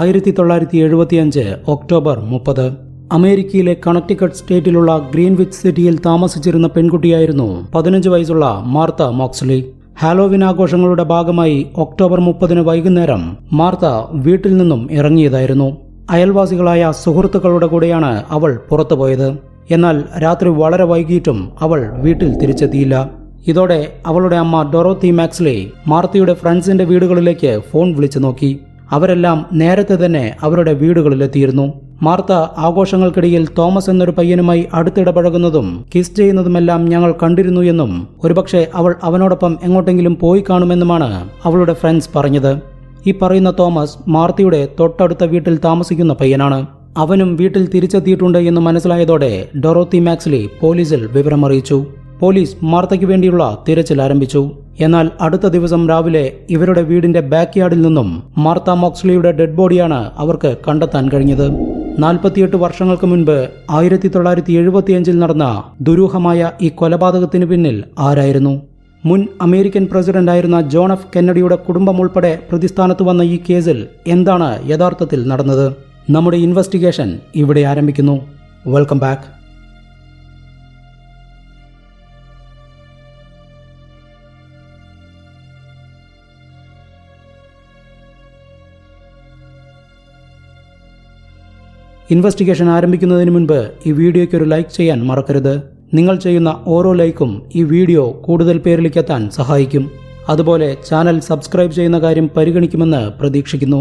ആയിരത്തി തൊള്ളായിരത്തി എഴുപത്തിയഞ്ച് ഒക്ടോബർ മുപ്പത്. അമേരിക്കയിലെ കണക്ടിക്കട്ട് സ്റ്റേറ്റിലുള്ള ഗ്രീൻവിച്ച് സിറ്റിയിൽ താമസിച്ചിരുന്ന പെൺകുട്ടിയായിരുന്നു പതിനഞ്ച് വയസ്സുള്ള മാർത്ത മോക്സ്ലി. ഹാലോവിൻ ആഘോഷങ്ങളുടെ ഭാഗമായി ഒക്ടോബർ മുപ്പതിന് വൈകുന്നേരം മാർത്ത വീട്ടിൽ നിന്നും ഇറങ്ങിയതായിരുന്നു. അയൽവാസികളായ സുഹൃത്തുക്കളുടെ കൂടെയാണ് അവൾ പുറത്തുപോയത്. എന്നാൽ രാത്രി വളരെ വൈകിട്ടും അവൾ വീട്ടിൽ തിരിച്ചെത്തിയില്ല. ഇതോടെ അവളുടെ അമ്മ ഡൊറോത്തി മാക്സ്ലി മാർത്തിയുടെ ഫ്രണ്ട്സിന്റെ വീടുകളിലേക്ക് ഫോൺ വിളിച്ചു നോക്കി. അവരെല്ലാം നേരത്തെ തന്നെ അവരുടെ വീടുകളിലെത്തിയിരുന്നു. മാർത്ത ആഘോഷങ്ങൾക്കിടയിൽ തോമസ് എന്നൊരു പയ്യനുമായി അടുത്തിടപഴകുന്നതും കിസ് ചെയ്യുന്നതുമെല്ലാം ഞങ്ങൾ കണ്ടിരുന്നു എന്നും ഒരുപക്ഷെ അവൾ അവനോടൊപ്പം എങ്ങോട്ടെങ്കിലും പോയി കാണുമെന്നുമാണ് അവളുടെ ഫ്രണ്ട്സ് പറഞ്ഞത്. ഈ പറയുന്ന തോമസ് മാർത്തിയുടെ തൊട്ടടുത്ത വീട്ടിൽ താമസിക്കുന്ന പയ്യനാണ്. അവനും വീട്ടിൽ തിരിച്ചെത്തിയിട്ടുണ്ട് എന്ന് മനസ്സിലായതോടെ ഡൊറോത്തി മാക്സ്ലി പോലീസിൽ വിവരമറിയിച്ചു. പോലീസ് മാർത്തയ്ക്ക് വേണ്ടിയുള്ള തിരച്ചിൽ ആരംഭിച്ചു. എന്നാൽ അടുത്ത ദിവസം രാവിലെ ഇവരുടെ വീടിന്റെ ബാക്ക് യാർഡിൽ നിന്നും മാർത്ത മോക്സ്ലിയുടെ ഡെഡ് ബോഡിയാണ് അവർക്ക് കണ്ടെത്താൻ കഴിഞ്ഞത്. നാൽപ്പത്തിയെട്ട് വർഷങ്ങൾക്ക് മുൻപ് ആയിരത്തി തൊള്ളായിരത്തി എഴുപത്തിയഞ്ചിൽ നടന്ന ദുരൂഹമായ ഈ കൊലപാതകത്തിന് പിന്നിൽ ആരായിരുന്നു? മുൻ അമേരിക്കൻ പ്രസിഡന്റായിരുന്ന ജോൺ എഫ് കെന്നഡിയുടെ കുടുംബം ഉൾപ്പെടെ പ്രതിസ്ഥാനത്ത് വന്ന ഈ കേസിൽ എന്താണ് യഥാർത്ഥത്തിൽ നടന്നത്? നമ്മുടെ ഇൻവെസ്റ്റിഗേഷൻ ഇവിടെ ആരംഭിക്കുന്നു. Welcome back. ഇൻവെസ്റ്റിഗേഷൻ ആരംഭിക്കുന്നതിന് മുൻപ് ഈ വീഡിയോയ്ക്ക് ഒരു ലൈക്ക് ചെയ്യാൻ മറക്കരുത്. നിങ്ങൾ ചെയ്യുന്ന ഓരോ ലൈക്കും ഈ വീഡിയോ കൂടുതൽ പേരിലേക്ക് എത്താൻ സഹായിക്കും. അതുപോലെ ചാനൽ സബ്സ്ക്രൈബ് ചെയ്യുന്ന കാര്യം പരിഗണിക്കുമെന്ന് പ്രതീക്ഷിക്കുന്നു.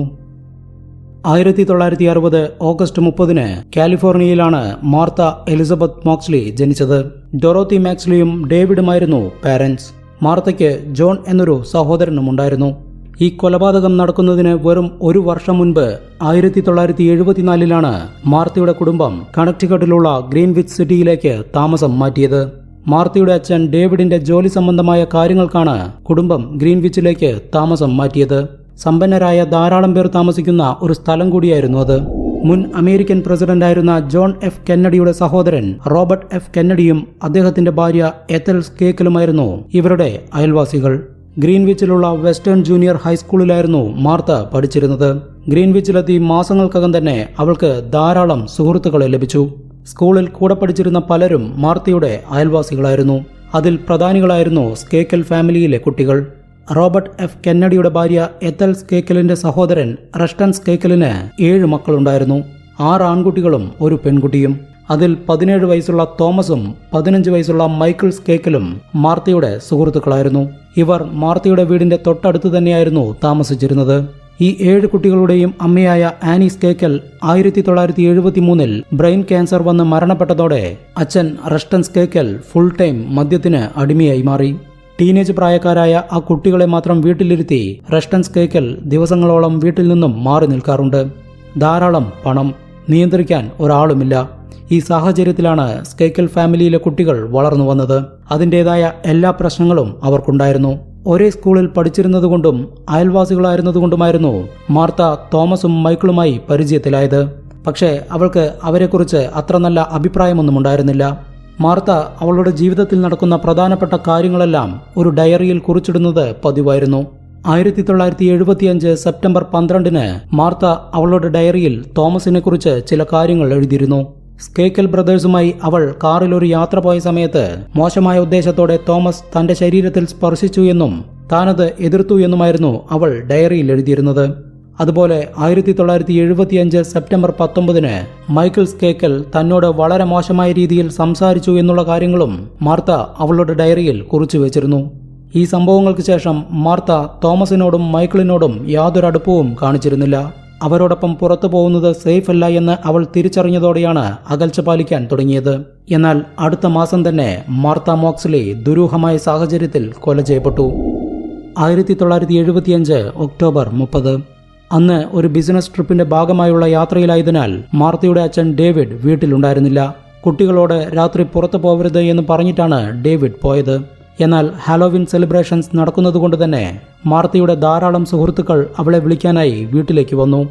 ആയിരത്തി തൊള്ളായിരത്തി അറുപത് ഓഗസ്റ്റ് മുപ്പതിന് കാലിഫോർണിയയിലാണ് മാർത്ത എലിസബത്ത് മോക്സ്ലി ജനിച്ചത്. ഡൊറോത്തി മാക്സ്ലിയും ഡേവിഡുമായിരുന്നു പാരന്റ്സ് മാർത്തയ്ക്ക് ജോൺ എന്നൊരു സഹോദരനും ഉണ്ടായിരുന്നു ഈ കൊലപാതകം നടക്കുന്നതിന് വെറും ഒരു വർഷം മുൻപ് ആയിരത്തി തൊള്ളായിരത്തി എഴുപത്തിനാലിലാണ് മാർത്തിയുടെ കുടുംബം കണക്ടിക്കട്ടിലുള്ള ഗ്രീൻവിച്ച് സിറ്റിയിലേക്ക് താമസം മാറ്റിയത്. മാർത്തിയുടെ അച്ഛൻ ഡേവിഡിന്റെ ജോലി സംബന്ധമായ കാര്യങ്ങൾക്കാണ് കുടുംബം ഗ്രീൻവിച്ചിലേക്ക് താമസം മാറ്റിയത്. സമ്പന്നരായ ധാരാളം പേർ താമസിക്കുന്ന ഒരു സ്ഥലം കൂടിയായിരുന്നു അത്. മുൻ അമേരിക്കൻ പ്രസിഡന്റായിരുന്ന ജോൺ എഫ് കെന്നഡിയുടെ സഹോദരൻ റോബർട്ട് എഫ് കെന്നഡിയും അദ്ദേഹത്തിന്റെ ഭാര്യ എത്തൽസ് കേക്കലുമായിരുന്നു ഇവരുടെ അയൽവാസികൾ. ഗ്രീൻവിച്ചിലുള്ള വെസ്റ്റേൺ ജൂനിയർ ഹൈസ്കൂളിലായിരുന്നു മാർത്ത പഠിച്ചിരുന്നത്. ഗ്രീൻവിച്ചിലെത്തി മാസങ്ങൾക്കകം തന്നെ അവൾക്ക് ധാരാളം സുഹൃത്തുക്കളെ ലഭിച്ചു. സ്കൂളിൽ കൂടെ പഠിച്ചിരുന്ന പലരും മാർത്തയുടെ അയൽവാസികളായിരുന്നു. അതിൽ പ്രധാനികളായിരുന്നു സ്കേക്കൽ ഫാമിലിയിലെ കുട്ടികൾ. റോബർട്ട് എഫ് കെന്നഡിയുടെ ഭാര്യ എത്തൽ സ്കേക്കലിന്റെ സഹോദരൻ റഷ്ടൻ സ്കേക്കലിന് ഏഴ് മക്കളുണ്ടായിരുന്നു. ആറ് ആൺകുട്ടികളും ഒരു പെൺകുട്ടിയും. അതിൽ പതിനേഴ് വയസ്സുള്ള തോമസും പതിനഞ്ച് വയസ്സുള്ള മൈക്കിൾ സ്കേക്കലും മാർത്തയുടെ സുഹൃത്തുക്കളായിരുന്നു. ഇവർ മാർത്തയുടെ വീടിന്റെ തൊട്ടടുത്ത് തന്നെയായിരുന്നു താമസിച്ചിരുന്നത്. ഈ ഏഴ് കുട്ടികളുടെയും അമ്മയായ ആനീസ് കേക്കൽ ആയിരത്തി തൊള്ളായിരത്തി എഴുപത്തി മൂന്നിൽ ബ്രെയിൻ ക്യാൻസർ വന്ന് മരണപ്പെട്ടതോടെ അച്ഛൻ റെസ്റ്റൻസ് കേക്കൽ ഫുൾ ടൈം മദ്യത്തിന് അടിമയായി മാറി. ടീനേജ് പ്രായക്കാരായ ആ കുട്ടികളെ മാത്രം വീട്ടിലിരുത്തി റെസ്റ്റൻസ് കേക്കൽ ദിവസങ്ങളോളം വീട്ടിൽ നിന്നും മാറി നിൽക്കാറുണ്ട്. ധാരാളം പണം നിയന്ത്രിക്കാൻ ഒരാളുമില്ല. ഈ സാഹചര്യത്തിലാണ് സ്കേക്കൽ ഫാമിലിയിലെ കുട്ടികൾ വളർന്നു വന്നത്. അതിന്റെതായ എല്ലാ പ്രശ്നങ്ങളും അവർക്കുണ്ടായിരുന്നു. ഒരേ സ്കൂളിൽ പഠിച്ചിരുന്നതുകൊണ്ടും അയൽവാസികളായിരുന്നതുകൊണ്ടുമായിരുന്നു മാർത്ത തോമസും മൈക്കിളുമായി പരിചയത്തിലായത്. പക്ഷേ അവൾക്ക് അവരെക്കുറിച്ച് അത്ര നല്ല അഭിപ്രായമൊന്നും ഉണ്ടായിരുന്നില്ല. മാർത്ത അവളുടെ ജീവിതത്തിൽ നടക്കുന്ന പ്രധാനപ്പെട്ട കാര്യങ്ങളെല്ലാം ഒരു ഡയറിയിൽ കുറിച്ചിടുന്നത് പതിവായിരുന്നു. ആയിരത്തി തൊള്ളായിരത്തി എഴുപത്തിയഞ്ച് സെപ്റ്റംബർ പന്ത്രണ്ടിന് മാർത്ത അവളുടെ ഡയറിയിൽ തോമസിനെക്കുറിച്ച് ചില കാര്യങ്ങൾ എഴുതിയിരുന്നു. സ്കേക്കൽ ബ്രദേഴ്സുമായി അവൾ കാറിൽ ഒരു യാത്ര പോയ സമയത്ത് മോശമായ ഉദ്ദേശത്തോടെ തോമസ് തന്റെ ശരീരത്തിൽ സ്പർശിച്ചു എന്നും താനത് എതിർത്തു എന്നുമായിരുന്നു അവൾ ഡയറിയിൽ എഴുതിയിരുന്നത്. അതുപോലെ ആയിരത്തി തൊള്ളായിരത്തി എഴുപത്തിയഞ്ച് സെപ്റ്റംബർ പത്തൊമ്പതിന് മൈക്കിൾ സ്കേക്കൽ തന്നോട് വളരെ മോശമായ രീതിയിൽ സംസാരിച്ചു എന്നുള്ള കാര്യങ്ങളും മാർത്ത അവളുടെ ഡയറിയിൽ കുറിച്ചു വെച്ചിരുന്നു. ഈ സംഭവങ്ങൾക്ക് ശേഷം മാർത്ത തോമസിനോടും മൈക്കിളിനോടും യാതൊരു അടുപ്പവും കാണിച്ചിരുന്നില്ല. അവരോടൊപ്പം പുറത്തു പോകുന്നത് സേഫ് അല്ല എന്ന് അവൾ തിരിച്ചറിഞ്ഞതോടെയാണ് അകൽച്ച പാലിക്കാൻ തുടങ്ങിയത്. എന്നാൽ അടുത്ത മാസം തന്നെ മാർത്ത മോക്സ്ലി ദുരൂഹമായ സാഹചര്യത്തിൽ കൊല ചെയ്യപ്പെട്ടു. ആയിരത്തി തൊള്ളായിരത്തി എഴുപത്തിയഞ്ച് ഒക്ടോബർ മുപ്പത്. അന്ന് ഒരു ബിസിനസ് ട്രിപ്പിന്റെ ഭാഗമായുള്ള യാത്രയിലായതിനാൽ മാർത്തയുടെ അച്ഛൻ ഡേവിഡ് വീട്ടിലുണ്ടായിരുന്നില്ല. കുട്ടികളോട് രാത്രി പുറത്തു പോകരുത് എന്ന് പറഞ്ഞിട്ടാണ് ഡേവിഡ് പോയത്. എന്നാൽ ഹാലോവിൻ സെലിബ്രേഷൻസ് നടക്കുന്നതുകൊണ്ട് തന്നെ മാർത്തയുടെ ധാരാളം സുഹൃത്തുക്കൾ അവളെ വിളിക്കാനായി വീട്ടിലേക്ക് വന്നു.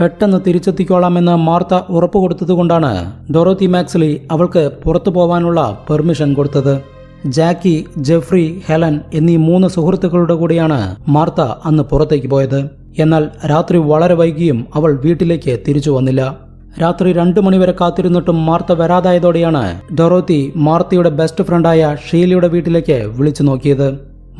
പെട്ടെന്ന് തിരിച്ചെത്തിക്കോളാമെന്ന് മാർത്ത ഉറപ്പു കൊടുത്തതുകൊണ്ടാണ് ഡൊറോത്തി മാക്സ്ലി അവൾക്ക് പുറത്തു പോവാനുള്ള പെർമിഷൻ കൊടുത്തത്. ജാക്കി ജെഫ്രി ഹെലൻ എന്നീ മൂന്ന് സുഹൃത്തുക്കളുടെ കൂടിയാണ് മാർത്ത അന്ന് പുറത്തേക്ക് പോയത്. എന്നാൽ രാത്രി വളരെ വൈകിയും അവൾ വീട്ടിലേക്ക് തിരിച്ചു വന്നില്ല. രാത്രി രണ്ടു മണിവരെ കാത്തിരുന്നിട്ടും മാർത്ത വരാതായതോടെയാണ് ഡൊറോത്തി മാർത്തയുടെ ബെസ്റ്റ് ഫ്രണ്ടായ ഷീലയുടെ വീട്ടിലേക്ക് വിളിച്ചു നോക്കിയത്.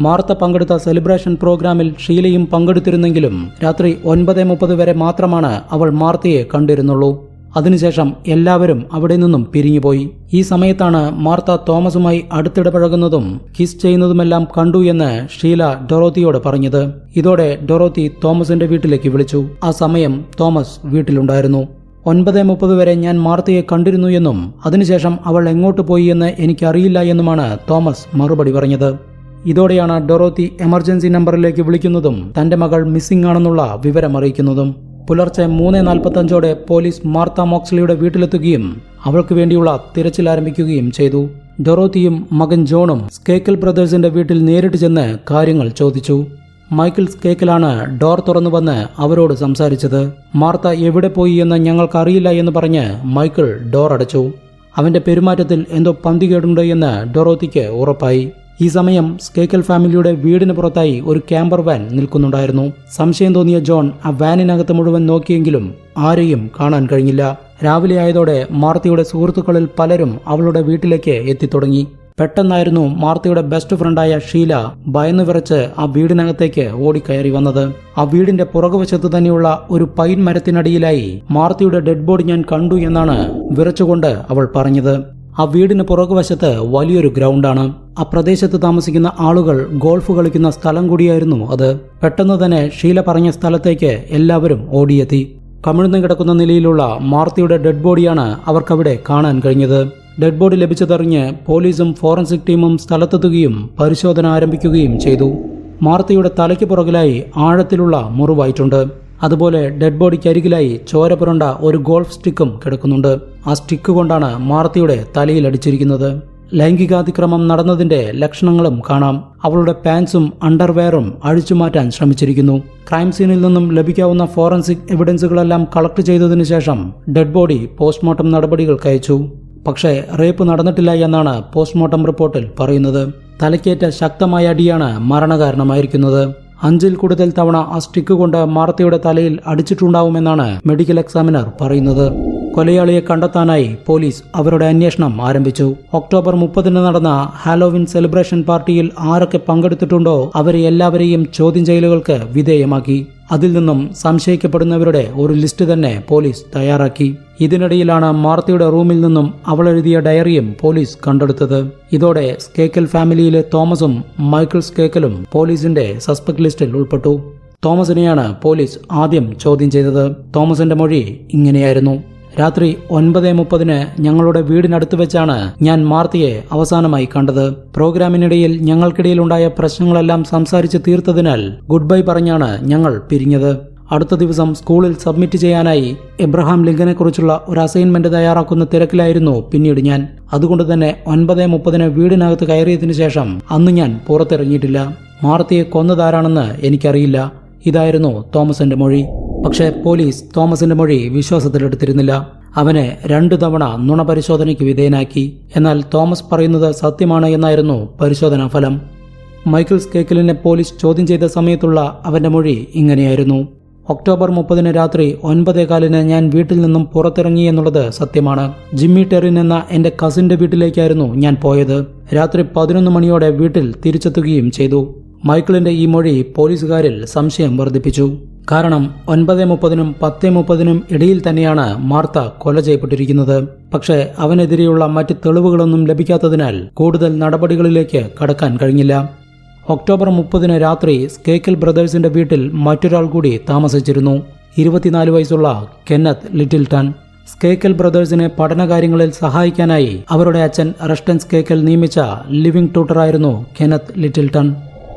മാർത്ത പങ്കെടുത്ത സെലിബ്രേഷൻ പ്രോഗ്രാമിൽ ഷീലയും പങ്കെടുത്തിരുന്നെങ്കിലും രാത്രി ഒൻപത് മുപ്പത് വരെ മാത്രമാണ് അവൾ മാർത്തയെ കണ്ടിരുന്നുള്ളൂ. അതിനുശേഷം എല്ലാവരും അവിടെ നിന്നും പിരിഞ്ഞുപോയി. ഈ സമയത്താണ് മാർത്ത തോമസുമായി അടുത്തിടപഴകുന്നതും കിസ് ചെയ്യുന്നതുമെല്ലാം കണ്ടു എന്ന് ഷീല ഡൊറോത്തിയോട് പറഞ്ഞത്. ഇതോടെ ഡൊറോത്തി തോമസിന്റെ വീട്ടിലേക്ക് വിളിച്ചു. ആ സമയം തോമസ് വീട്ടിലുണ്ടായിരുന്നു. ഒൻപത് മുപ്പത് വരെ ഞാൻ മാർത്തയെ കണ്ടിരുന്നു എന്നും അതിനുശേഷം അവൾ എങ്ങോട്ട് പോയി എന്ന് എനിക്കറിയില്ല എന്നുമാണ് തോമസ് മറുപടി പറഞ്ഞത്. ഇതോടെയാണ് ഡൊറോത്തി എമർജൻസി നമ്പറിലേക്ക് വിളിക്കുന്നതും തന്റെ മകൾ മിസ്സിംഗ് ആണെന്നുള്ള വിവരം അറിയിക്കുന്നതും. പുലർച്ചെ മൂന്ന് നാൽപ്പത്തഞ്ചോടെ പോലീസ് മാർത്ത മോക്സ്ലിയുടെ വീട്ടിലെത്തുകയും അവൾക്ക് വേണ്ടിയുള്ള തിരച്ചിൽ ആരംഭിക്കുകയും ചെയ്തു. ഡൊറോത്തിയും മകൻ ജോണും സ്കേക്കൽ ബ്രദേഴ്സിന്റെ വീട്ടിൽ നേരിട്ട് ചെന്ന് കാര്യങ്ങൾ ചോദിച്ചു. മൈക്കിൾ കേക്കിലാണ് ഡോർ തുറന്നു വന്ന് അവരോട് സംസാരിച്ചത്. മാർത്ത എവിടെ പോയി എന്ന് ഞങ്ങൾക്കറിയില്ല എന്ന് പറഞ്ഞ് മൈക്കിൾ ഡോർ അടച്ചു. അവന്റെ പെരുമാറ്റത്തിൽ എന്തോ പന്തികേടുണ്ട് എന്ന് ഡൊറോത്തിക്ക് ഉറപ്പായി. ഈ സമയം സ്കേക്കൽ ഫാമിലിയുടെ വീടിന് പുറത്തായി ഒരു ക്യാമ്പർ വാൻ നിൽക്കുന്നുണ്ടായിരുന്നു. സംശയം തോന്നിയ ജോൺ ആ വാനിനകത്ത് മുഴുവൻ നോക്കിയെങ്കിലും ആരെയും കാണാൻ കഴിഞ്ഞില്ല. രാവിലെ ആയതോടെ മാർത്തിയുടെ സുഹൃത്തുക്കളിൽ പലരും അവളുടെ വീട്ടിലേക്ക് എത്തിത്തുടങ്ങി. പെട്ടെന്നായിരുന്നു മാർത്തയുടെ ബെസ്റ്റ് ഫ്രണ്ടായ ഷീല ഭയന്നു വിറച്ച് ആ വീടിനകത്തേക്ക് ഓടിക്കയറി വന്നത്. ആ വീടിന്റെ പുറകുവശത്ത് തന്നെയുള്ള ഒരു പൈൻ മരത്തിനടിയിലായി മാർത്തയുടെ ഡെഡ് ബോഡി ഞാൻ കണ്ടു എന്നാണ് വിറച്ചുകൊണ്ട് അവൾ പറഞ്ഞത്. ആ വീടിന് പുറകുവശത്ത് വലിയൊരു ഗ്രൗണ്ടാണ് ആ പ്രദേശത്ത് താമസിക്കുന്ന ആളുകൾ ഗോൾഫ് കളിക്കുന്ന സ്ഥലം കൂടിയായിരുന്നു അത്. പെട്ടെന്ന് തന്നെ ഷീല പറഞ്ഞ സ്ഥലത്തേക്ക് എല്ലാവരും ഓടിയെത്തി. കമിഴ്ന്നു കിടക്കുന്ന നിലയിലുള്ള മാർത്തിയുടെ ഡെഡ് ബോഡിയാണ് അവർക്കവിടെ കാണാൻ കഴിഞ്ഞത്. ഡെഡ് ബോഡി ലഭിച്ചതറിഞ്ഞ് പോലീസും ഫോറൻസിക് ടീമും സ്ഥലത്തെത്തുകയും പരിശോധന ആരംഭിക്കുകയും ചെയ്തു. മാർത്തിയുടെ തലയ്ക്ക് പുറകിലായി ആഴത്തിലുള്ള മുറിവായിട്ടുണ്ട്. അതുപോലെ ഡെഡ് ബോഡിക്ക് അരികിലായി ചോര പുരണ്ട ഒരു ഗോൾഫ് സ്റ്റിക്കും കിടക്കുന്നുണ്ട്. ആ സ്റ്റിക്ക് കൊണ്ടാണ് മാർത്തിയുടെ തലയിൽ അടിച്ചിരിക്കുന്നത്. ലൈംഗികാതിക്രമം നടന്നതിന്റെ ലക്ഷണങ്ങളും കാണാം. അവളുടെ പാൻസും അണ്ടർവെയറും അഴിച്ചുമാറ്റാൻ ശ്രമിച്ചിരിക്കുന്നു. ക്രൈം സീനിൽ നിന്നും ലഭിക്കാവുന്ന ഫോറൻസിക് എവിഡൻസുകളെല്ലാം കളക്ട് ചെയ്തതിനു ശേഷം ഡെഡ് ബോഡി പോസ്റ്റ്മോർട്ടം നടപടികൾ അയച്ചു. പക്ഷേ റേപ്പ് നടന്നിട്ടില്ല എന്നാണ് പോസ്റ്റ്മോർട്ടം റിപ്പോർട്ടിൽ പറയുന്നത്. തലക്കേറ്റ ശക്തമായ അടിയാണ് മരണകാരണമായിരിക്കുന്നത്. അഞ്ചിൽ കൂടുതൽ തവണ ആ സ്റ്റിക്ക് കൊണ്ട് മാർത്തയുടെ തലയിൽ അടിച്ചിട്ടുണ്ടാവുമെന്നാണ് മെഡിക്കൽ എക്സാമിനർ പറയുന്നത്. കൊലയാളിയെ കണ്ടെത്താനായി പോലീസ് അവരുടെ അന്വേഷണം ആരംഭിച്ചു. ഒക്ടോബർ മുപ്പതിന് നടന്ന ഹാലോവിൻ സെലിബ്രേഷൻ പാർട്ടിയിൽ ആരൊക്കെ പങ്കെടുത്തിട്ടുണ്ടോ അവരെ എല്ലാവരെയും ചോദ്യം ചെയ്യലുകൾക്ക് വിധേയമാക്കി. അതിൽ നിന്നും സംശയിക്കപ്പെടുന്നവരുടെ ഒരു ലിസ്റ്റ് തന്നെ പോലീസ് തയ്യാറാക്കി. ഇതിനിടയിലാണ് മാർത്തിയുടെ റൂമിൽ നിന്നും അവൾ എഴുതിയ ഡയറിയും പോലീസ് കണ്ടെടുത്തത്. ഇതോടെ സ്കേക്കൽ ഫാമിലിയിലെ തോമസും മൈക്കിൾ സ്കേക്കലും പോലീസിന്റെ സസ്പെക്ട് ലിസ്റ്റിൽ ഉൾപ്പെട്ടു. തോമസിനെയാണ് പോലീസ് ആദ്യം ചോദ്യം ചെയ്തത്. തോമസിന്റെ മൊഴി ഇങ്ങനെയായിരുന്നു. രാത്രി ഒൻപത് മുപ്പതിന് ഞങ്ങളുടെ വീടിനടുത്ത് വെച്ചാണ് ഞാൻ മാർത്തിയെ അവസാനമായി കണ്ടത്. പ്രോഗ്രാമിനിടയിൽ ഞങ്ങൾക്കിടയിലുണ്ടായ പ്രശ്നങ്ങളെല്ലാം സംസാരിച്ച് തീർത്തതിനാൽ ഗുഡ് ബൈ പറഞ്ഞാണ് ഞങ്ങൾ പിരിഞ്ഞത്. അടുത്ത ദിവസം സ്കൂളിൽ സബ്മിറ്റ് ചെയ്യാനായി എബ്രഹാം ലിങ്കനെക്കുറിച്ചുള്ള ഒരു അസൈൻമെന്റ് തയ്യാറാക്കുന്ന തിരക്കിലായിരുന്നു പിന്നീട് ഞാൻ. അതുകൊണ്ട് തന്നെ ഒൻപത് മുപ്പതിന് വീടിനകത്ത് കയറിയതിനു ശേഷം അന്ന് ഞാൻ പുറത്തിറങ്ങിയിട്ടില്ല. മാർത്തിയെ കൊന്നതാരാണെന്ന് എനിക്കറിയില്ല. ഇതായിരുന്നു തോമസിന്റെ മൊഴി. പക്ഷേ പോലീസ് തോമസിന്റെ മൊഴി വിശ്വാസത്തിലെടുത്തിരുന്നില്ല അവനെ രണ്ടു തവണ നുണ പരിശോധനയ്ക്ക് വിധേയനാക്കി. എന്നാൽ തോമസ് പറയുന്നത് സത്യമാണ് എന്നായിരുന്നു പരിശോധനാ ഫലം. മൈക്കിൾ സ്കേക്കലിനെ പോലീസ് ചോദ്യം ചെയ്ത സമയത്തുള്ള അവന്റെ മൊഴി ഇങ്ങനെയായിരുന്നു. ഒക്ടോബർ മുപ്പതിന് രാത്രി ഒൻപതേകാലിന് ഞാൻ വീട്ടിൽ നിന്നും പുറത്തിറങ്ങി എന്നുള്ളത് സത്യമാണ്. ജിമ്മി ടെറിൻ എന്ന എന്റെ കസിന്റെ വീട്ടിലേക്കായിരുന്നു ഞാൻ പോയത്. രാത്രി പതിനൊന്ന് മണിയോടെ വീട്ടിൽ തിരിച്ചെത്തുകയും ചെയ്തു. മൈക്കിളിന്റെ ഈ മൊഴി പോലീസുകാരിൽ സംശയം വർദ്ധിപ്പിച്ചു. കാരണം ഒൻപത് മുപ്പതിനും പത്ത് മുപ്പതിനും ഇടയിൽ തന്നെയാണ് മാർത്ത കൊല ചെയ്യപ്പെട്ടിരിക്കുന്നത്. പക്ഷേ അവനെതിരെയുള്ള മറ്റ് തെളിവുകളൊന്നും ലഭിക്കാത്തതിനാൽ കൂടുതൽ നടപടികളിലേക്ക് കടക്കാൻ കഴിഞ്ഞില്ല. ഒക്ടോബർ മുപ്പതിന് രാത്രി സ്കേക്കൽ ബ്രദേഴ്സിന്റെ വീട്ടിൽ മറ്റൊരാൾ കൂടി താമസിച്ചിരുന്നു. ഇരുപത്തിനാല് വയസ്സുള്ള കെന്നത്ത് ലിറ്റിൽട്ടൺ സ്കേക്കൽ ബ്രദേഴ്സിനെ പഠനകാര്യങ്ങളിൽ സഹായിക്കാനായി അവരുടെ അച്ഛൻ റസ്റ്റൻ സ്കേക്കൽ നിയമിച്ച ലിവിംഗ് ട്യൂട്ടറായിരുന്നു കെന്നത്ത് ലിറ്റിൽട്ടൺ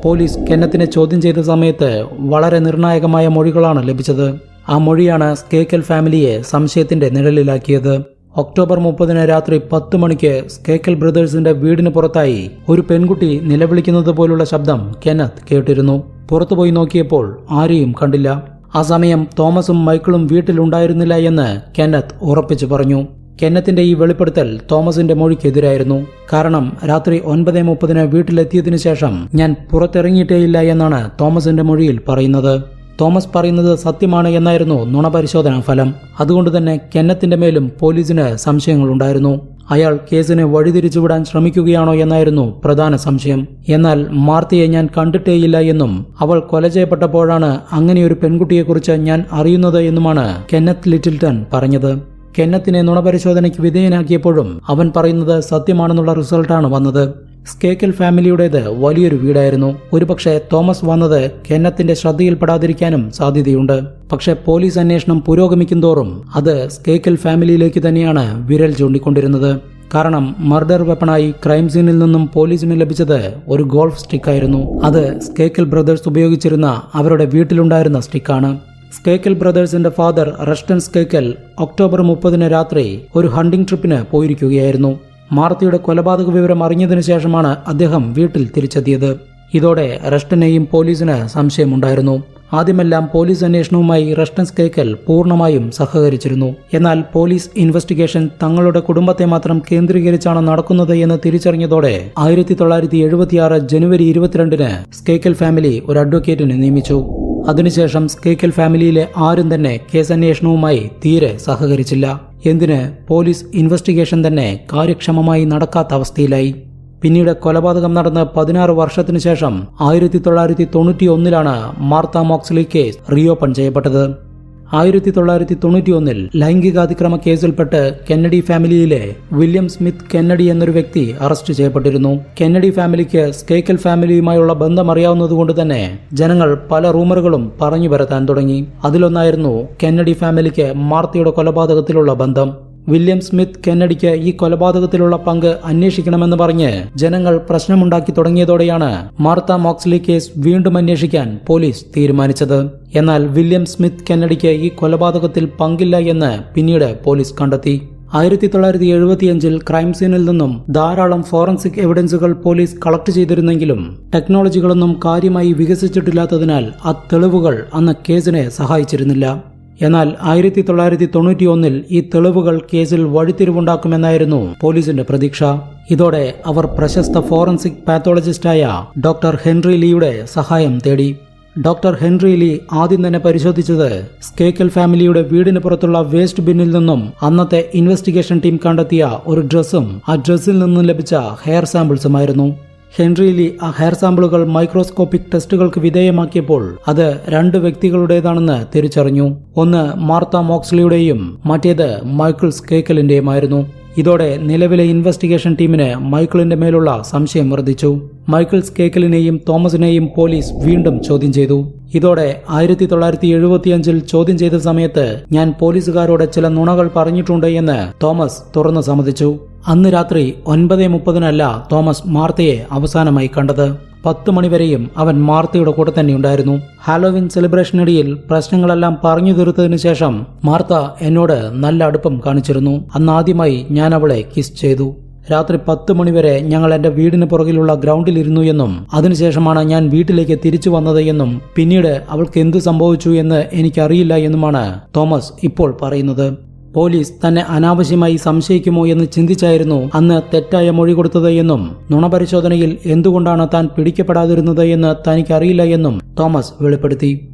പോലീസ് കെന്നത്തിനെ ചോദ്യം ചെയ്ത സമയത്ത് വളരെ നിർണായകമായ മൊഴികളാണ് ലഭിച്ചത്. ആ മൊഴിയാണ് സ്കേക്കൽ ഫാമിലിയെ സംശയത്തിന്റെ നിഴലിലാക്കിയത്. ഒക്ടോബർ മുപ്പതിന് രാത്രി പത്ത് മണിക്ക് സ്കേക്കൽ ബ്രദേഴ്സിന്റെ വീടിന് പുറത്തായി ഒരു പെൺകുട്ടി നിലവിളിക്കുന്നത് പോലുള്ള ശബ്ദം കെന്നത്ത് കേട്ടിരുന്നു. പുറത്തുപോയി നോക്കിയപ്പോൾ ആരെയും കണ്ടില്ല. ആ സമയം തോമസും മൈക്കിളും വീട്ടിലുണ്ടായിരുന്നില്ല എന്ന് കെന്നത്ത് ഉറപ്പിച്ചു പറഞ്ഞു. കെന്നത്തിന്റെ ഈ വെളിപ്പെടുത്തൽ തോമസിന്റെ മൊഴിക്കെതിരായിരുന്നു. കാരണം രാത്രി ഒൻപത് മുപ്പതിന് വീട്ടിലെത്തിയതിനു ശേഷം ഞാൻ പുറത്തിറങ്ങിയിട്ടേയില്ല എന്നാണ് തോമസിന്റെ മൊഴിയിൽ പറയുന്നത്. തോമസ് പറയുന്നത് സത്യമാണ് എന്നായിരുന്നു നുണപരിശോധനാ ഫലം. അതുകൊണ്ട് തന്നെ കെന്നത്തിന്റെ മേലും പോലീസിന് സംശയങ്ങളുണ്ടായിരുന്നു. അയാൾ കേസിനെ വഴിതിരിച്ചുവിടാൻ ശ്രമിക്കുകയാണോ എന്നായിരുന്നു പ്രധാന സംശയം. എന്നാൽ മാർത്തിയെ ഞാൻ കണ്ടിട്ടേയില്ല എന്നും അവൾ കൊല ചെയ്യപ്പെട്ടപ്പോഴാണ് അങ്ങനെയൊരു പെൺകുട്ടിയെക്കുറിച്ച് ഞാൻ അറിയുന്നത് എന്നുമാണ് കെന്നത്ത് ലിറ്റിൽട്ടൺ പറഞ്ഞത്. കെന്നത്തിനെ നുണപരിശോധനയ്ക്ക് വിധേയനാക്കിയപ്പോഴും അവൻ പറയുന്നത് സത്യമാണെന്നുള്ള റിസൾട്ടാണ് വന്നത്. സ്കേക്കൽ ഫാമിലിയുടേത് വലിയൊരു വീടായിരുന്നു. ഒരുപക്ഷെ തോമസ് വന്നത് കെന്നത്തിന്റെ ശ്രദ്ധയിൽപ്പെടാതിരിക്കാനും സാധ്യതയുണ്ട്. പക്ഷേ പോലീസ് അന്വേഷണം പുരോഗമിക്കുന്തോറും അത് സ്കേക്കൽ ഫാമിലിയിലേക്ക് തന്നെയാണ് വിരൽ ചൂണ്ടിക്കൊണ്ടിരുന്നത്. കാരണം മർഡർ വെപ്പണായി ക്രൈം സീനിൽ നിന്നും പോലീസിന് ലഭിച്ചത് ഒരു ഗോൾഫ് സ്റ്റിക്കായിരുന്നു. അത് സ്കേക്കൽ ബ്രദേഴ്സ് ഉപയോഗിച്ചിരുന്ന അവരുടെ വീട്ടിലുണ്ടായിരുന്ന സ്റ്റിക്കാണ്. സ്കേക്കൽ ബ്രദേഴ്സിന്റെ ഫാദർ റെസ്റ്റൻ സ്കേക്കൽ ഒക്ടോബർ മുപ്പതിന് രാത്രി ഒരു ഹണ്ടിംഗ് ട്രിപ്പിന് പോയിരിക്കുകയായിരുന്നു. മാർത്തിയുടെ കൊലപാതക വിവരം അറിഞ്ഞതിനു ശേഷമാണ് അദ്ദേഹം വീട്ടിൽ തിരിച്ചെത്തിയത്. ഇതോടെ റെസ്റ്റനെയും പോലീസിന് സംശയമുണ്ടായിരുന്നു. ആദ്യമെല്ലാം പോലീസ് അന്വേഷണവുമായി റസ്റ്റൻ സ്കേക്കൽ പൂർണമായും സഹകരിച്ചിരുന്നു. എന്നാൽ പോലീസ് ഇൻവെസ്റ്റിഗേഷൻ തങ്ങളുടെ കുടുംബത്തെ മാത്രം കേന്ദ്രീകരിച്ചാണ് നടക്കുന്നത് എന്ന് തിരിച്ചറിഞ്ഞതോടെ ആയിരത്തി തൊള്ളായിരത്തി ജനുവരി ഇരുപത്തിരണ്ടിന് സ്കേക്കൽ ഫാമിലി ഒരു അഡ്വക്കേറ്റിനെ നിയമിച്ചു. അതിനുശേഷം സ്കേക്കൽ ഫാമിലിയിലെ ആരും തന്നെ കേസന്വേഷണവുമായി തീരെ സഹകരിച്ചില്ല. എന്തിന്? പോലീസ് ഇൻവെസ്റ്റിഗേഷൻ തന്നെ കാര്യക്ഷമമായി നടക്കാത്ത അവസ്ഥയിലായി. പിന്നീട് കൊലപാതകം നടന്ന് പതിനാറ് വർഷത്തിനു ശേഷം ആയിരത്തി തൊള്ളായിരത്തി തൊണ്ണൂറ്റി ഒന്നിലാണ് മാർത്ത മോക്സ്ലി കേസ് റീഓപ്പൺ ചെയ്യപ്പെട്ടത്. ആയിരത്തി തൊള്ളായിരത്തി തൊണ്ണൂറ്റി ഒന്നിൽ ലൈംഗികാതിക്രമ കേസിൽപ്പെട്ട് കെന്നഡി ഫാമിലിയിലെ വില്യം സ്മിത്ത് കെന്നഡി എന്നൊരു വ്യക്തി അറസ്റ്റ് ചെയ്യപ്പെട്ടിരുന്നു. കെന്നഡി ഫാമിലിക്ക് സ്കേക്കൽ ഫാമിലിയുമായുള്ള ബന്ധം അറിയാവുന്നതുകൊണ്ട് തന്നെ ജനങ്ങൾ പല റൂമറുകളും പറഞ്ഞു പരത്താൻ തുടങ്ങി. അതിലൊന്നായിരുന്നു കെന്നഡി ഫാമിലിക്ക് മാർത്തിയുടെ കൊലപാതകത്തിലുള്ള ബന്ധം. വില്യം സ്മിത്ത് കെന്നഡിക്ക് ഈ കൊലപാതകത്തിലുള്ള പങ്ക് അന്വേഷിക്കണമെന്ന് പറഞ്ഞ് ജനങ്ങൾ പ്രശ്നമുണ്ടാക്കി തുടങ്ങിയതോടെയാണ് മാർത്ത മോക്സ്ലി കേസ് വീണ്ടും അന്വേഷിക്കാൻ പോലീസ് തീരുമാനിച്ചത്. എന്നാൽ വില്യം സ്മിത്ത് കെന്നഡിക്ക് ഈ കൊലപാതകത്തിൽ പങ്കില്ല എന്ന് പിന്നീട് പോലീസ് കണ്ടെത്തി. ആയിരത്തി തൊള്ളായിരത്തി എഴുപത്തിയഞ്ചിൽ ക്രൈം സീനിൽ നിന്നും ധാരാളം ഫോറൻസിക് എവിഡൻസുകൾ പോലീസ് കളക്ട് ചെയ്തിരുന്നെങ്കിലും ടെക്നോളജികളൊന്നും കാര്യമായി വികസിച്ചിട്ടില്ലാത്തതിനാൽ ആ തെളിവുകൾ അന്ന് കേസിനെ സഹായിച്ചിരുന്നില്ല. എന്നാൽ ആയിരത്തി തൊള്ളായിരത്തി തൊണ്ണൂറ്റി ഒന്നിൽ ഈ തെളിവുകൾ കേസിൽ വഴിത്തിരിവുണ്ടാക്കുമെന്നായിരുന്നു പോലീസിന്റെ പ്രതീക്ഷ. ഇതോടെ അവർ പ്രശസ്ത ഫോറൻസിക് പാത്തോളജിസ്റ്റായ ഡോക്ടർ ഹെൻറി ലീയുടെ സഹായം തേടി. ഡോക്ടർ ഹെൻറി ലീ ആദ്യം തന്നെ പരിശോധിച്ചത് സ്കേക്കൽ ഫാമിലിയുടെ വീടിന് പുറത്തുള്ള വേസ്റ്റ് ബിന്നിൽ നിന്നും അന്നത്തെ ഇൻവെസ്റ്റിഗേഷൻ ടീം കണ്ടെത്തിയ ഒരു ഡ്രസ്സും ആ ഡ്രസ്സിൽ നിന്നും ലഭിച്ച ഹെയർ സാമ്പിൾസുമായിരുന്നു. ഹെൻറി ലീ ആ ഹെയർ സാമ്പിളുകൾ മൈക്രോസ്കോപ്പിക് ടെസ്റ്റുകൾക്ക് വിധേയമാക്കിയപ്പോൾ അത് രണ്ട് വ്യക്തികളുടേതാണെന്ന് തിരിച്ചറിഞ്ഞു. ഒന്ന് മാർത്ത മോക്സ്ലിയുടെയും മറ്റേത് മൈക്കിൾ സ്കേക്കലിന്റെയുമായിരുന്നു. ഇതോടെ നിലവിലെ ഇൻവെസ്റ്റിഗേഷൻ ടീമിന് മൈക്കിളിന്റെ മേലുള്ള സംശയം വർദ്ധിച്ചു. മൈക്കിൾ സ്കേക്കലിനെയും തോമസിനെയും പോലീസ് വീണ്ടും ചോദ്യം ചെയ്തു. ഇതോടെ ആയിരത്തി തൊള്ളായിരത്തി എഴുപത്തിയഞ്ചിൽ ചോദ്യം ചെയ്ത സമയത്ത് ഞാൻ പോലീസുകാരോട് ചില നുണകൾ പറഞ്ഞിട്ടുണ്ട് എന്ന് തോമസ് തുറന്നു സമ്മതിച്ചു. അന്ന് രാത്രി ഒൻപത് മുപ്പതിനല്ല തോമസ് മാർത്തയെ അവസാനമായി കണ്ടത്. പത്ത് മണിവരെയും അവൻ മാർത്തയുടെ കൂടെ തന്നെ ഉണ്ടായിരുന്നു. ഹാലോവിൻ സെലിബ്രേഷനിടയിൽ പ്രശ്നങ്ങളെല്ലാം പറഞ്ഞു തീർത്തതിനു ശേഷം മാർത്ത എന്നോട് നല്ല അടുപ്പം കാണിച്ചിരുന്നു. അന്ന് ആദ്യമായി ഞാൻ അവളെ കിസ് ചെയ്തു. രാത്രി പത്ത് മണിവരെ ഞങ്ങൾ എന്റെ വീടിന് പുറകിലുള്ള ഗ്രൗണ്ടിലിരുന്നു എന്നും അതിനുശേഷമാണ് ഞാൻ വീട്ടിലേക്ക് തിരിച്ചു വന്നത് എന്നും പിന്നീട് അവൾക്ക് എന്ത് സംഭവിച്ചു എന്ന് എനിക്കറിയില്ല എന്നുമാണ് തോമസ് ഇപ്പോൾ പറയുന്നത്. പോലീസ് തന്നെ അനാവശ്യമായി സംശയിക്കുമോ എന്ന് ചിന്തിച്ചായിരുന്നു അന്ന് തെറ്റായ മൊഴി കൊടുത്തത് എന്നും നുണപരിശോധനയിൽ എന്തുകൊണ്ടാണ് താൻ പിടിക്കപ്പെടാതിരുന്നത് എന്ന് തനിക്കറിയില്ല എന്നും തോമസ് വെളിപ്പെടുത്തി.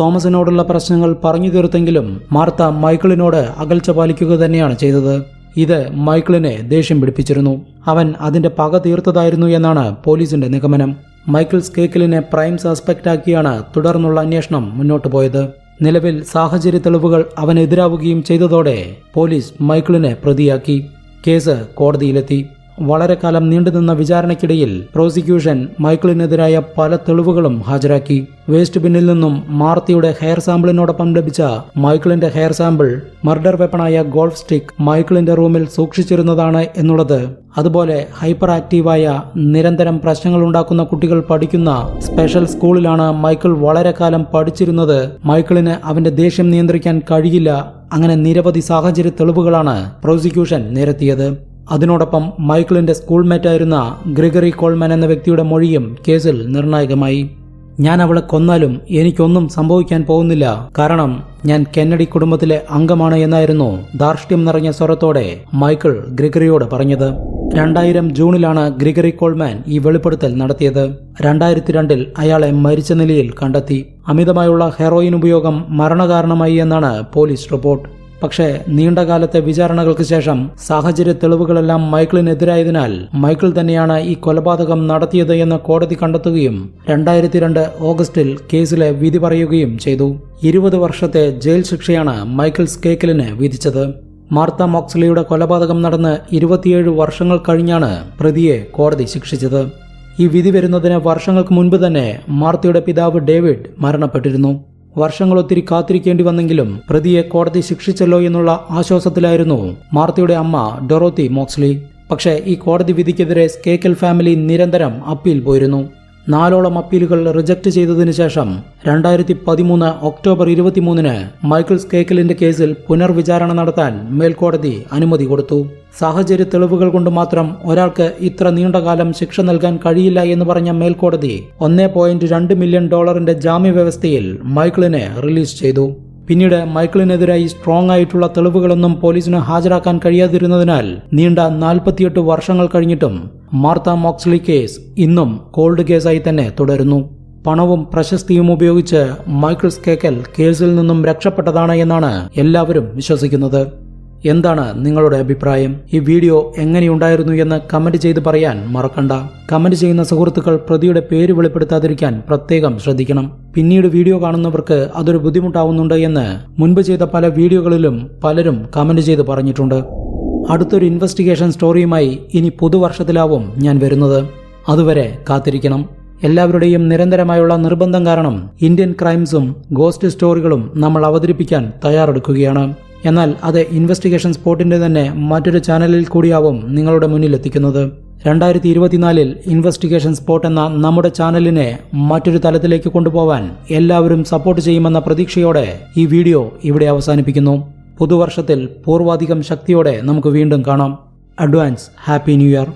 തോമസിനോടുള്ള പ്രശ്നങ്ങൾ പറഞ്ഞു തീർത്തെങ്കിലും മാർത്ത മൈക്കിളിനോട് അകൽച്ച പാലിക്കുക തന്നെയാണ് ചെയ്തത്. ഇത് മൈക്കിളിനെ ദേഷ്യം പിടിപ്പിച്ചിരുന്നു. അവൻ അതിന്റെ പക തീർത്തതായിരുന്നു എന്നാണ് പോലീസിന്റെ നിഗമനം. മൈക്കിൾ സ്കേക്കിലിനെ പ്രൈം സസ്പെക്റ്റാക്കിയാണ് തുടർന്നുള്ള അന്വേഷണം മുന്നോട്ട് പോയത്. നിലവിൽ സാഹചര്യ തെളിവുകൾ അവനെതിരാവുകയും ചെയ്തതോടെ പോലീസ് മൈക്കിളിനെ പ്രതിയാക്കി. കേസ് കോടതിയിലെത്തി. വളരെ കാലം നീണ്ടുനിന്ന വിചാരണയ്ക്കിടയിൽ പ്രോസിക്യൂഷൻ മൈക്കിളിനെതിരായ പല തെളിവുകളും ഹാജരാക്കി. വേസ്റ്റ് ബിന്നിൽ നിന്നും മാർത്തിയുടെ ഹെയർ സാമ്പിളിനോടൊപ്പം ലഭിച്ച മൈക്കിളിന്റെ ഹെയർ സാമ്പിൾ മർഡർ വെപ്പണായ ഗോൾഫ് സ്റ്റിക്ക് മൈക്കിളിന്റെ റൂമിൽ സൂക്ഷിച്ചിരുന്നതാണ് എന്നുള്ളത്. അതുപോലെ ഹൈപ്പർ ആക്റ്റീവായ നിരന്തരം പ്രശ്നങ്ങൾ ഉണ്ടാക്കുന്ന കുട്ടികൾ പഠിക്കുന്ന സ്പെഷ്യൽ സ്കൂളിലാണ് മൈക്കിൾ വളരെ കാലം പഠിച്ചിരുന്നത്. മൈക്കിളിന് അവന്റെ ദേഷ്യം നിയന്ത്രിക്കാൻ കഴിയില്ല. അങ്ങനെ നിരവധി സാഹചര്യ തെളിവുകളാണ് പ്രോസിക്യൂഷൻ നിരത്തിയത്. അതിനോടൊപ്പം മൈക്കിളിന്റെ സ്കൂൾമേറ്റ് ആയിരുന്ന ഗ്രിഗറി കോൾമാൻ എന്ന വ്യക്തിയുടെ മൊഴിയും കേസിൽ നിർണായകമായി. ഞാൻ അവളെ കൊന്നാലും എനിക്കൊന്നും സംഭവിക്കാൻ പോകുന്നില്ല. കാരണം ഞാൻ കെന്നഡി കുടുംബത്തിലെ അംഗമാണ് എന്നായിരുന്നു ധാർഷ്ട്യം നിറഞ്ഞ സ്വരത്തോടെ മൈക്കിൾ ഗ്രിഗറിയോട് പറഞ്ഞത്. രണ്ടായിരം ജൂണിലാണ് ഗ്രിഗറി കോൾമാൻ ഈ വെളിപ്പെടുത്തൽ നടത്തിയത്. രണ്ടായിരത്തി രണ്ടിൽ അയാളെ മരിച്ച നിലയിൽ കണ്ടെത്തി. അമിതമായുള്ള ഹെറോയിൻ ഉപയോഗം മരണകാരണമായി എന്നാണ് പോലീസ് റിപ്പോർട്ട്. പക്ഷേ നീണ്ടകാലത്തെ വിചാരണകൾക്ക് ശേഷം സാഹചര്യ തെളിവുകളെല്ലാം മൈക്കിളിനെതിരായതിനാൽ മൈക്കിൾ തന്നെയാണ് ഈ കൊലപാതകം നടത്തിയത് എന്ന് കോടതി കണ്ടെത്തുകയും രണ്ടായിരത്തി രണ്ട് ഓഗസ്റ്റിൽ കേസിലെ വിധി പറയുകയും ചെയ്തു. ഇരുപത് വർഷത്തെ ജയിൽ ശിക്ഷയാണ് മൈക്കിൾ സ്കേക്കലിന് വിധിച്ചത്. മാർത്ത മോക്സ്ലിയുടെ കൊലപാതകം നടന്ന് ഇരുപത്തിയേഴ് വർഷങ്ങൾ കഴിഞ്ഞാണ് പ്രതിയെ കോടതി ശിക്ഷിച്ചത്. ഈ വിധി വരുന്നതിന് വർഷങ്ങൾക്ക് മുൻപ് തന്നെ മാർത്തയുടെ പിതാവ് ഡേവിഡ് മരണപ്പെട്ടിരുന്നു. വർഷങ്ങൾ ഒത്തിരി കാത്തിരിക്കേണ്ടി വന്നെങ്കിലും പ്രതിയെ കോടതി ശിക്ഷിച്ചല്ലോ എന്നുള്ള ആശ്വാസത്തിലായിരുന്നു മാർത്തയുടെ അമ്മ ഡൊറോത്തി മോക്സ്ലി. പക്ഷേ ഈ കോടതി വിധിക്കെതിരെ സ്കേക്കൽ ഫാമിലി നിരന്തരം അപ്പീൽ പോയിരുന്നു. നാലോളം അപ്പീലുകൾ റിജക്ട് ചെയ്തതിന് ശേഷം രണ്ടായിരത്തി പതിമൂന്ന് ഒക്ടോബർ ഇരുപത്തിമൂന്നിന് മൈക്കിൾ സ്കേക്കലിന്റെ കേസിൽ പുനർവിചാരണ നടത്താൻ മേൽക്കോടതി അനുമതി കൊടുത്തു. സാഹചര്യ തെളിവുകൾ കൊണ്ട് മാത്രം ഒരാൾക്ക് ഇത്ര നീണ്ടകാലം ശിക്ഷ നൽകാൻ കഴിയില്ല എന്ന് പറഞ്ഞ മേൽക്കോടതി ഒന്നേ മില്യൺ ഡോളറിന്റെ ജാമ്യവ്യവസ്ഥയിൽ മൈക്കിളിനെ റിലീസ് ചെയ്തു. പിന്നീട് മൈക്കിളിനെതിരായി സ്ട്രോങ് ആയിട്ടുള്ള തെളിവുകളൊന്നും പോലീസിന് ഹാജരാക്കാൻ കഴിയാതിരുന്നതിനാൽ നീണ്ട നാൽപ്പത്തിയെട്ട് വർഷങ്ങൾ കഴിഞ്ഞിട്ടും മാർത്ത മോക്സ്ലി കേസ് ഇന്നും കോൾഡ് കേസായി തന്നെ തുടരുന്നു. പണവും പ്രശസ്തിയും ഉപയോഗിച്ച് മൈക്കിൾ സ്കേക്കൽ കേസിൽ നിന്നും രക്ഷപ്പെട്ടതാണ് എന്നാണ് എല്ലാവരും വിശ്വസിക്കുന്നത്. എന്താണ് നിങ്ങളുടെ അഭിപ്രായം? ഈ വീഡിയോ എങ്ങനെയുണ്ടായിരുന്നു എന്ന് കമന്റ് ചെയ്ത് പറയാൻ മറക്കണ്ട. കമന്റ് ചെയ്യുന്ന സുഹൃത്തുക്കൾ പ്രതിയുടെ പേര് വെളിപ്പെടുത്താതിരിക്കാൻ പ്രത്യേകം ശ്രദ്ധിക്കണം. പിന്നീട് വീഡിയോ കാണുന്നവർക്ക് അതൊരു ബുദ്ധിമുട്ടാവുന്നുണ്ട് എന്ന് മുൻപ് ചെയ്ത പല വീഡിയോകളിലും പലരും കമന്റ് ചെയ്ത് പറഞ്ഞിട്ടുണ്ട്. അടുത്തൊരു ഇൻവെസ്റ്റിഗേഷൻ സ്റ്റോറിയുമായി ഇനി പുതുവർഷത്തിലാവും ഞാൻ വരുന്നത്. അതുവരെ കാത്തിരിക്കണം. എല്ലാവരുടെയും നിരന്തരമായുള്ള നിർബന്ധം കാരണം ഇന്ത്യൻ ക്രൈംസും ഗോസ്റ്റ് സ്റ്റോറികളും നമ്മൾ അവതരിപ്പിക്കാൻ തയ്യാറെടുക്കുകയാണ്. എന്നാൽ അത് ഇൻവെസ്റ്റിഗേഷൻ സ്പോട്ടിന്റെ തന്നെ മറ്റൊരു ചാനലിൽ കൂടിയാവും നിങ്ങളുടെ മുന്നിൽ എത്തിക്കുന്നത്. രണ്ടായിരത്തി ഇരുപത്തിനാലിൽ ഇൻവെസ്റ്റിഗേഷൻ സ്പോട്ട് എന്ന നമ്മുടെ ചാനലിനെ മറ്റൊരു തലത്തിലേക്ക് കൊണ്ടുപോവാൻ എല്ലാവരും സപ്പോർട്ട് ചെയ്യുമെന്ന പ്രതീക്ഷയോടെ ഈ വീഡിയോ ഇവിടെ അവസാനിപ്പിക്കുന്നു. പുതുവർഷത്തിൽ പൂർവാധികം ശക്തിയോടെ നമുക്ക് വീണ്ടും കാണാം. Advance happy new year